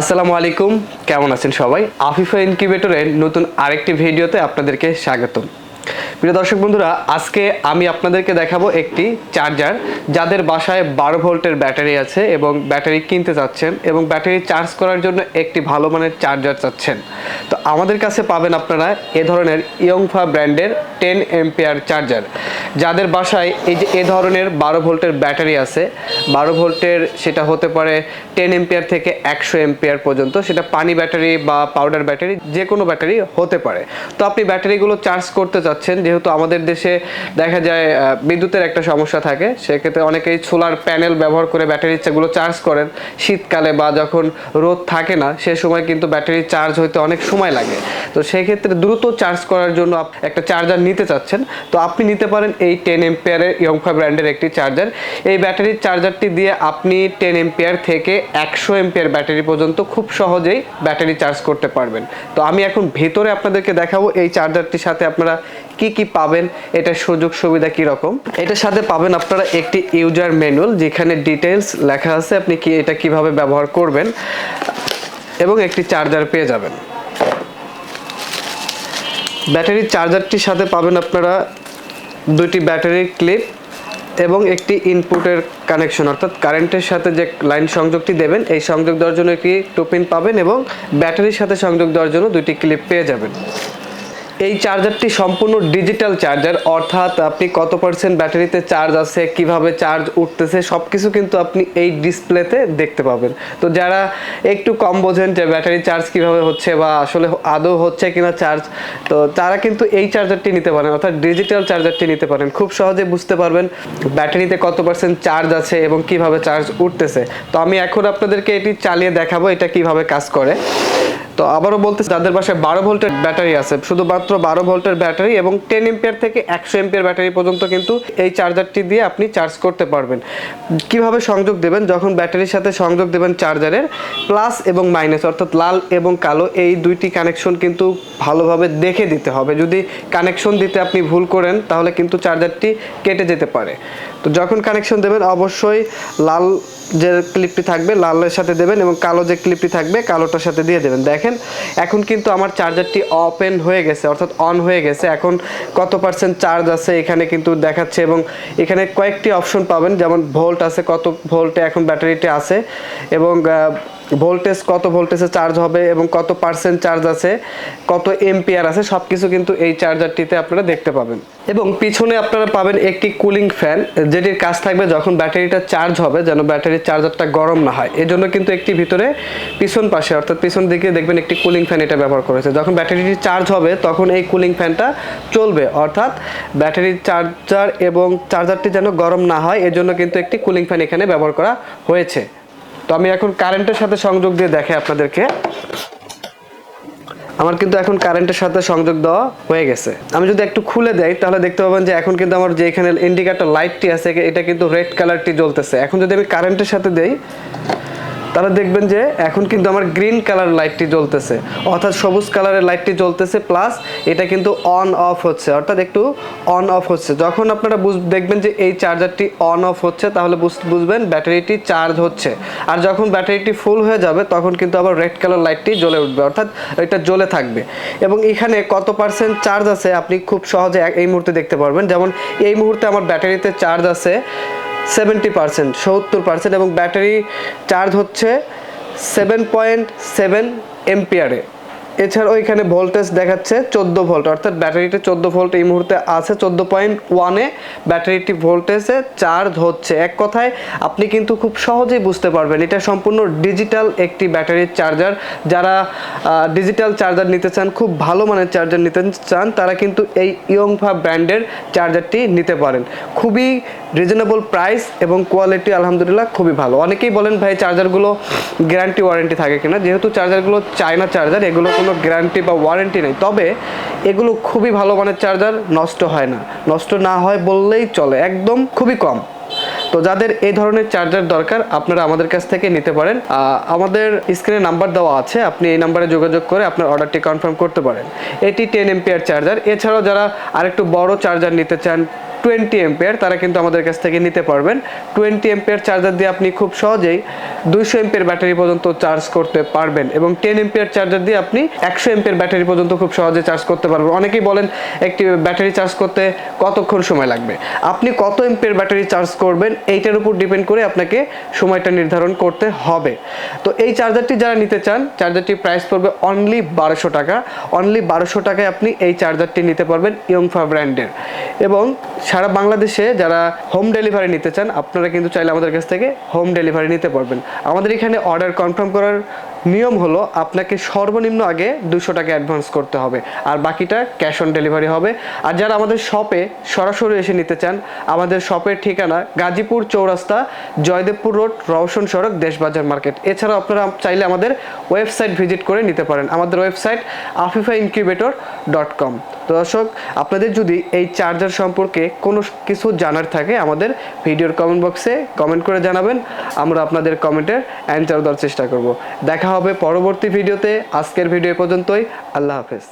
আসসালামু আলাইকুম, কেমন আছেন সবাই? আফিফা ইনকিউবেটরের নতুন আরেকটি ভিডিওতে আপনাদেরকে স্বাগতম। প্রিয় দর্শক বন্ধুরা, আজকে আমি আপনাদেরকে দেখাবো একটি চার্জার যাদের বাসায় বারো ভোল্টের ব্যাটারি আছে এবং ব্যাটারি কিনতে চাচ্ছেন এবং ব্যাটারি চার্জ করার জন্য একটি ভালো মানের চার্জার চাচ্ছেন। তো আমাদের কাছে পাবেন আপনারা এ ধরনের ইয়ংফা ব্র্যান্ডের টেন এম্পিয়ার চার্জার যাদের বাসায় এই যে এ ধরনের বারো ভোল্টের ব্যাটারি আছে বারো ভোল্টের সেটা হতে পারে টেন এম্পিয়ার থেকে একশো এম্পিয়ার পর্যন্ত, সেটা পানি ব্যাটারি বা পাউডার ব্যাটারি যে কোনো ব্যাটারি হতে পারে। তো আপনি ব্যাটারিগুলো চার্জ করতে চাচ্ছেন, যেহেতু আমাদের দেশে দেখা যায় বিদ্যুতের একটা সমস্যা থাকে, সেক্ষেত্রে অনেকেই সোলার প্যানেল ব্যবহার করে ব্যাটারি সেগুলো চার্জ করেন। শীতকালে বা যখন রোদ থাকে না, সে সময় কিন্তু ব্যাটারি চার্জ হইতে অনেক সময় লাগে। তো সেক্ষেত্রে দ্রুত চার্জ করার জন্য একটা চার্জার নিতে চাচ্ছেন। তো আপনি নিতে পারেন এই টেন এম্পিয়ারের ইয়ংফা ব্র্যান্ডের একটি চার্জার এই ব্যাটারির চার্জারটি দিয়ে আপনি টেন এম্পিয়ার থেকে একশো এম্পিয়ার ব্যাটারি পর্যন্ত খুব সহজেই ব্যাটারি চার্জ করতে পারবেন। তো আমি এখন ভেতরে আপনাদেরকে দেখাবো এই চার্জারটির সাথে আপনারা কি কি পাবেন, এটার সুযোগ সুবিধা কি রকম এটার সাথে পাবেন আপনারা একটি ইউজার ম্যানুয়াল যেখানে ডিটেলস লেখা আছে, আপনি কি এটা কীভাবে ব্যবহার করবেন, এবং একটি চার্জার পেয়ে যাবেন। ব্যাটারির চার্জারটির সাথে পাবেন আপনারা দুটি ব্যাটারির ক্লিপ এবং একটি ইনপুটের কানেকশন অর্থাৎ কারেন্টের সাথে যে লাইন সংযোগটি দেবেন, এই সংযোগ দেওয়ার জন্য একটি টোপিন পাবেন এবং ব্যাটারির সাথে সংযোগ দেওয়ার জন্য দুটি ক্লিপ পেয়ে যাবেন। এই চার্জারটি সম্পূর্ণ ডিজিটাল চার্জার অর্থাৎ আপনি কত পার্সেন্ট ব্যাটারিতে চার্জ আছে, কীভাবে চার্জ উঠতেছে সব কিছু কিন্তু আপনি এই ডিসপ্লেতে দেখতে পাবেন। তো যারা একটু কম বোঝেন যে ব্যাটারি চার্জ কীভাবে হচ্ছে বা আসলে আদৌ হচ্ছে কিনা চার্জ তো তারা কিন্তু এই চার্জারটি নিতে পারেন, অর্থাৎ ডিজিটাল চার্জারটি নিতে পারেন। খুব সহজে বুঝতে পারবেন ব্যাটারিতে কত পার্সেন্ট চার্জ আছে এবং কীভাবে চার্জ উঠতেছে। তো আমি এখন আপনাদেরকে এটি চালিয়ে দেখাবো, এটা কীভাবে কাজ করে। তো আবারও বলতে যাদের বাসায় বারো ভোল্টের ব্যাটারি আছে, শুধুমাত্র বারো ভোল্টের ব্যাটারি এবং টেন এম্পিয়ার থেকে একশো এম্পিয়ার ব্যাটারি পর্যন্ত কিন্তু এই চার্জারটি দিয়ে আপনি চার্জ করতে পারবেন। কীভাবে সংযোগ দেবেন? যখন ব্যাটারির সাথে সংযোগ দেবেন চার্জারের প্লাস এবং মাইনাস অর্থাৎ লাল এবং কালো, এই দুইটি কানেকশন কিন্তু ভালোভাবে দেখে দিতে হবে। যদি কানেকশন দিতে আপনি ভুল করেন, তাহলে কিন্তু চার্জারটি কেটে যেতে পারে। তো যখন কানেকশন দেবেন, অবশ্যই লাল যে ক্লিপটি থাকবে, লালের সাথে দেবেন এবং কালো যে ক্লিপটি থাকবে, কালোটার সাথে দিয়ে দেবেন। দেখেন, এখন কিন্তু আমার চার্জারটি অপেন হয়ে গেছে, অর্থাৎ অন হয়ে গেছে। এখন কত পার্সেন্ট চার্জ আছে এখানে কিন্তু দেখাচ্ছে এবং এখানে কয়েকটি অপশন পাবেন। যেমন ভোল্ট আছে, কত ভোল্টে এখন ব্যাটারিটি আছে এবং ভোল্টেজ কত ভোল্টেজে চার্জ হবে এবং কত পার্সেন্ট চার্জ আছে, কত এম্পিয়ার আছে সব কিছু কিন্তু এই চার্জারটিতে আপনারা দেখতে পাবেন। এবং পিছনে আপনারা পাবেন একটি কুলিং ফ্যান যেটির কাজ থাকবে যখন ব্যাটারিটা চার্জ হবে, যেন ব্যাটারির চার্জারটা গরম না হয়। এজন্য কিন্তু একটি ভিতরে পিছন পাশে, অর্থাৎ পিছন দিকে দেখবেন একটি কুলিং ফ্যান এটা ব্যবহার করেছে যখন ব্যাটারিটি চার্জ হবে, তখন এই কুলিং ফ্যানটা চলবে। অর্থাৎ ব্যাটারির চার্জার এবং চার্জারটি যেন গরম না হয়, এজন্য কিন্তু একটি কুলিং ফ্যান এখানে ব্যবহার করা হয়েছে। তো আমি এখন কারেন্টের সাথে সংযোগ দিয়ে দেখে আপনাদেরকে। আমার কিন্তু এখন কারেন্টের সাথে সংযোগ দেওয়া হয়ে গেছে। আমি যদি একটু খুলে দেই, তাহলে দেখতে পাবেন যে এখন কিন্তু আমার যে এখানে ইন্ডিকেটর লাইটটি আছে, এটা কিন্তু রেড কালারটি জ্বলতেছে। এখন যদি আমি কারেন্টের সাথে দেই তাহলে দেখবেন যে এখন কিন্তু আমার গ্রিন কালার লাইটটি জ্বলতেছে। অর্থাৎ সবুজ কালারের লাইটটি জ্বলতেছে প্লাস এটা কিন্তু অন অফ হচ্ছে। অর্থাৎ একটু অন অফ হচ্ছে। যখন আপনারা দেখবেন যে এই চার্জারটি অন অফ হচ্ছে, তাহলে বুঝ- বুঝবেন ব্যাটারিটি চার্জ হচ্ছে। আর যখন ব্যাটারিটি ফুল হয়ে যাবে, তখন কিন্তু আবার রেড কালার লাইটটি জ্বলে উঠবে। অর্থাৎ এটা জ্বলে থাকবে। এবং এখানে কত পার্সেন্ট চার্জ আছে, আপনি খুব সহজে এই মুহূর্তে দেখতে পারবেন। যেমন এই মুহূর্তে আমার ব্যাটারিতে চার্জ আছে সেভেন্টি পার্সেন্ট সত্তর পার্সেন্ট এবং ব্যাটারি চার্জ হচ্ছে সেভেন পয়েন্ট সেভেন এম্পিয়ারে এছাড়াও এখানে ভোল্টেজ দেখাচ্ছে চোদ্দ ভোল্ট অর্থাৎ ব্যাটারিতে চোদ্দ ভোল্ট এই মুহূর্তে আছে, চোদ্দ পয়েন্ট ওয়ানে ব্যাটারিটি ভোল্টেজে চার্জ হচ্ছে। এক কথায়, আপনি কিন্তু খুব সহজেই বুঝতে পারবেন, এটা সম্পূর্ণ ডিজিটাল একটি ব্যাটারির চার্জার যারা ডিজিটাল চার্জার নিতে চান, খুব ভালো মানের চার্জার নিতে চান, তারা কিন্তু এই ইয়ংফা ব্র্যান্ডের চার্জারটি নিতে পারেন। খুবই রিজনেবল প্রাইস এবং কোয়ালিটি আলহামদুলিল্লাহ খুবই ভালো। অনেকেই বলেন, ভাই চার্জারগুলো গ্যারান্টি ওয়ারেন্টি থাকে কিনা? যেহেতু চার্জারগুলো চায়না চার্জার এগুলো কোনো গ্যারান্টি বা ওয়ারেন্টি নেই। তবে এগুলো খুবই ভালো মানের চার্জার, নষ্ট হয় না। নষ্ট না হয় বললেই চলে, একদম খুবই কম। তো যাদের এই ধরনের চার্জার দরকার, আপনারা আমাদের কাছ থেকে নিতে পারেন। আমাদের স্ক্রিনে নাম্বার দেওয়া আছে, আপনি এই নাম্বারে যোগাযোগ করে আপনার অর্ডারটি কনফার্ম করতে পারেন। এটি টেন এমপিআর চার্জার। এছাড়াও যারা আরেকটু বড় চার্জার নিতে চান টোয়েন্টি এম্পিয়ার, তারা কিন্তু আমাদের কাছ থেকে নিতে পারবেন। টোয়েন্টি এম্পিয়ার চার্জার দিয়ে আপনি খুব সহজেই দুইশো এম্পিয়ার ব্যাটারি পর্যন্ত চার্জ করতে পারবেন এবং টেন এম্পিয়ার চার্জার দিয়ে আপনি একশো এম্পিয়ার ব্যাটারি পর্যন্ত খুব সহজে চার্জ করতে পারবেন। অনেকেই বলেন, একটি ব্যাটারি চার্জ করতে কতক্ষণ সময় লাগবে? আপনি কত এম্পিয়ার ব্যাটারি চার্জ করবেন, এইটার উপর ডিপেন্ড করে আপনাকে সময়টা নির্ধারণ করতে হবে। তো এই চার্জারটি যারা নিতে চান, চার্জারটির প্রাইস পড়বে অনলি বারোশো টাকা। অনলি বারোশো টাকায় আপনি এই চার্জারটি নিতে পারবেন ইয়ংফা ব্র্যান্ডের। এবং সারা বাংলাদেশে যারা হোম ডেলিভারি নিতে চান, আপনারা কিন্তু চাইলে আমাদের কাছ থেকে হোম ডেলিভারি নিতে পারবেন। আমাদের এখানে অর্ডার কনফার্ম করার নিয়ম হলো আপনাকে সর্বনিম্ন আগে দুশো টাকা অ্যাডভান্স করতে হবে, আর বাকিটা ক্যাশ অন ডেলিভারি হবে। আর যারা আমাদের শপে সরাসরি এসে নিতে চান, আমাদের শপের ঠিকানা গাজীপুর চৌরাস্তা, জয়দেবপুর রোড, রওশন সড়ক, দেশবাজার মার্কেট। এছাড়াও আপনারা চাইলে আমাদের ওয়েবসাইট ভিজিট করে নিতে পারেন। আমাদের website Afifa incubator dot com তো দর্শক, আপনাদের যদি এই চার্জার সম্পর্কে কোনো কিছু জানার থাকে, আমাদের ভিডিওর কমেন্ট বক্সে কমেন্ট করে জানাবেন। আমরা আপনাদের কমেন্টের অ্যান্সার দেওয়ার চেষ্টা করব। দেখা হবে পরবর্তী ভিডিওতে। আজকের ভিডিও পর্যন্তই। আল্লাহ হাফেজ।